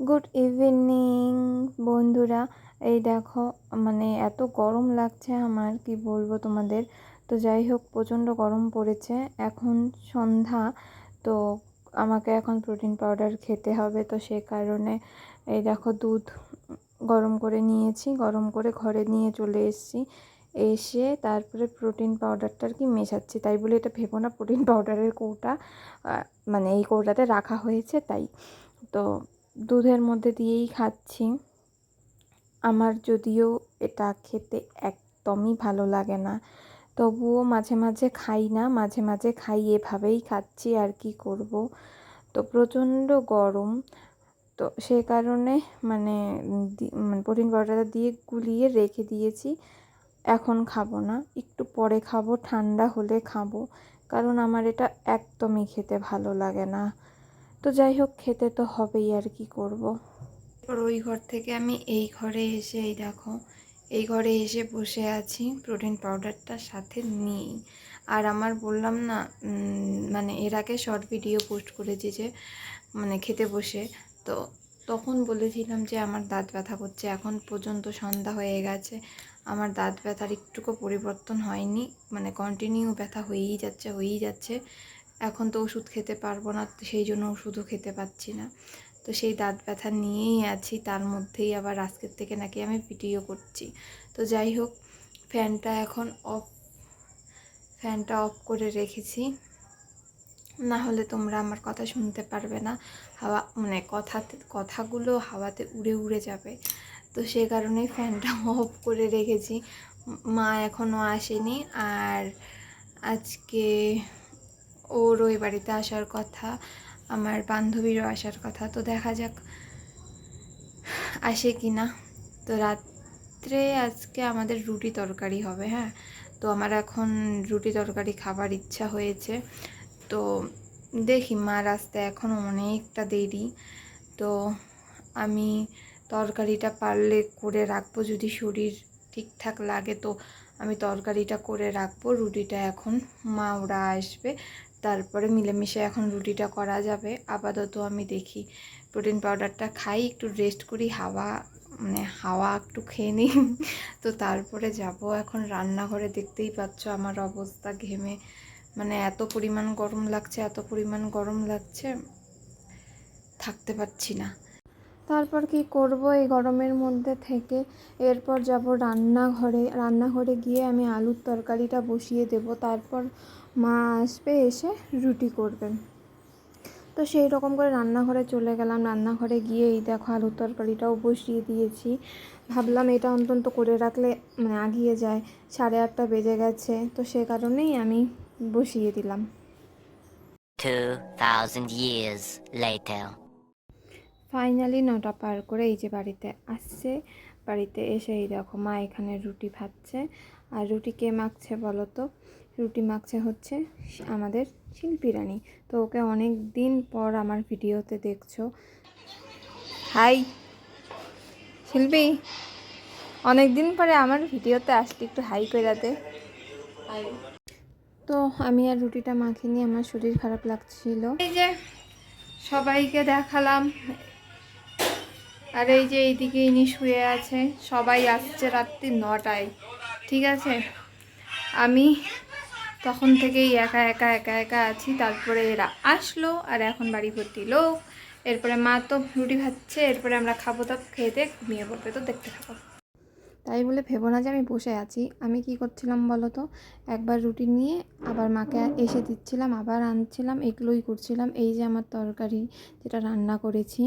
Good evening বন্ধুরা। এই দেখো মানে এত গরম লাগছে আমার, কি বলব তোমাদের? তো যাই হোক, প্রচণ্ড গরম পড়েছে। এখন সন্ধ্যা, তো আমাকে এখন প্রোটিন পাউডার খেতে হবে। তো সে কারণে এই দেখো, দুধ গরম করে নিয়েছি, গরম করে ঘরে নিয়ে চলে এসেছি। এসে তারপরে প্রোটিন পাউডারটা আর কি মেশাচ্ছি। তাই বলে এটা ভেবো না প্রোটিন পাউডারের কৌটা মানে এই কৌটাতে রাখা হয়েছে তাই। তো দুধের মধ্যে দিয়েই খাচ্ছি। আমার যদিও এটা খেতে একদমই ভালো লাগে না, তবুও মাঝে মাঝে খাই না, মাঝে মাঝে খাই, এভাবেই খাচ্ছি আর কি করব। তো প্রচণ্ড গরম, তো সে কারণে মানে মানে প্রোটিন পাউডারটা দিয়ে গুলিয়ে রেখে দিয়েছি। এখন খাব না, একটু পরে খাব, ঠান্ডা হলে খাব, কারণ আমার এটা একদমই খেতে ভালো লাগে না। তো যাই হোক, খেতে তো হবেই আর কি করব। এরপর ওই ঘর থেকে আমি এই ঘরে এসে, এই দেখো, এই ঘরে এসে বসে আছি প্রোটিন পাউডারটা সাথে নিয়েই। আর আমার বললাম না মানে এর আগে শর্ট ভিডিও পোস্ট করেছি যে মানে খেতে বসে। তো তখন বলেছিলাম যে, আমার দাঁত ব্যথা করছে, এখন পর্যন্ত সন্ধ্যা হয়ে গেছে। আমার দাঁত ব্যথার একটুকু পরিবর্তন হয়নি মানে কন্টিনিউ ব্যথা হয়েই যাচ্ছে হয়েই যাচ্ছে। এখন তো ওষুধ খেতে পারব না সেই জন্য ওষুধও খেতে পাচ্ছি না। তো সেই দাঁত ব্যথা নিয়েই আছি, তার মধ্যেই আবার আজকের থেকে নাকি আমি ভিডিও করছি। তো যাই হোক, ফ্যানটা এখন অফ, ফ্যানটা অফ করে রেখেছি। না হলে তোমরা আমার কথা শুনতে পারবে না, হাওয়া মানে কথাতে, কথাগুলো হাওয়াতে উড়ে উড়ে যাবে। তো সে কারণেই ফ্যানটা অফ করে রেখেছি। মা এখনও আসেনি, আর আজকে ওর ওই বাড়িতে আসার কথা, আমার বান্ধবীরও আসার কথা। তো দেখা যাক আসে কি না। তো রাত্রে আজকে আমাদের রুটি তরকারি হবে হ্যাঁ? তো আমার এখন রুটি তরকারি খাবার ইচ্ছা হয়েছে। তো দেখি মা আসতে এখনও অনেকটা দেরি। তো আমি তরকারিটা পারলে করে রাখব, যদি শরীর ঠিকঠাক লাগে তো। আমি তরকারিটা করে রাখব, রুটিটা এখন মা, ওরা আসবে। তারপরে মিলেমিশে এখন রুটিটা করা যাবে। আপাতত আমি দেখি প্রোটিন পাউডারটা খাই, একটু রেস্ট করি, হাওয়া মানে হাওয়া একটু খেয়ে নিই। তো তারপরে যাব। এখন রান্নাঘরে দেখতেই পাচ্ছ আমার অবস্থা ঘেমে। মানে এত পরিমাণ গরম লাগছে, এত পরিমাণ গরম লাগছে, থাকতে পারছি না। তারপর কি করব এই গরমের মধ্যে থেকে? এরপর যাব রান্নাঘরে। রান্নাঘরে গিয়ে আমি আলুর তরকারিটা বসিয়ে দেব। তারপর মা আসবে এসে রুটি করবেন। তো সেই রকম করে রান্নাঘরে চলে গেলাম। রান্নাঘরে গিয়ে এই দেখো আলুর তরকারিটাও বসিয়ে দিয়েছি। ভাবলাম এটা অন্তত করে রাখলে মানে আগিয়ে যায়। সাড়ে আটটা বেজে গেছে তো সে কারণেই আমি বসিয়ে দিলাম। 2,000 years later. ফাইনালি নটা পার করে এই যে বাড়িতে আসছে। বাড়িতে এসে এই দেখো মা এখানে রুটি ভাজছে। আর রুটি কে মাখছে বলো তো? রুটি মাখছে হচ্ছে আমাদের শিল্পী রানী। তো ওকে অনেক দিন পর আমার ভিডিওতে দেখছ। হাই! শিল্পী! অনেক দিন পরে আমার ভিডিওতে আসলে একটু হাই করে দে। তো আমি আর রুটিটা মাখিনি আমার শরীর খারাপ লাগছিল। এই যে সবাইকে দেখালাম আর এই যে এইদিকে ইনি শুয়ে আছে, সবাই আসছে রাত্রি নটায়, ঠিক আছে? আমি তখন থেকেই একা একা একা একা আছি, তারপরে এরা আসলো আর এখন বাড়ি ভর্তি লোক। এরপরে মা তো রুটি ভাজছে এরপরে আমরা খাব তো খেতে ঘুমিয়ে পড়বে, তো দেখতে থাকো। তাই বলে ভেবো না যে আমি বসে আছি। আমি কি করছিলাম বলো তো? একবার রুটি নিয়ে আবার মাকে এসে দিচ্ছিলাম, আবার আনছিলাম, এগুলোই করছিলাম। এই যে আমার তরকারি যেটা রান্না করেছি।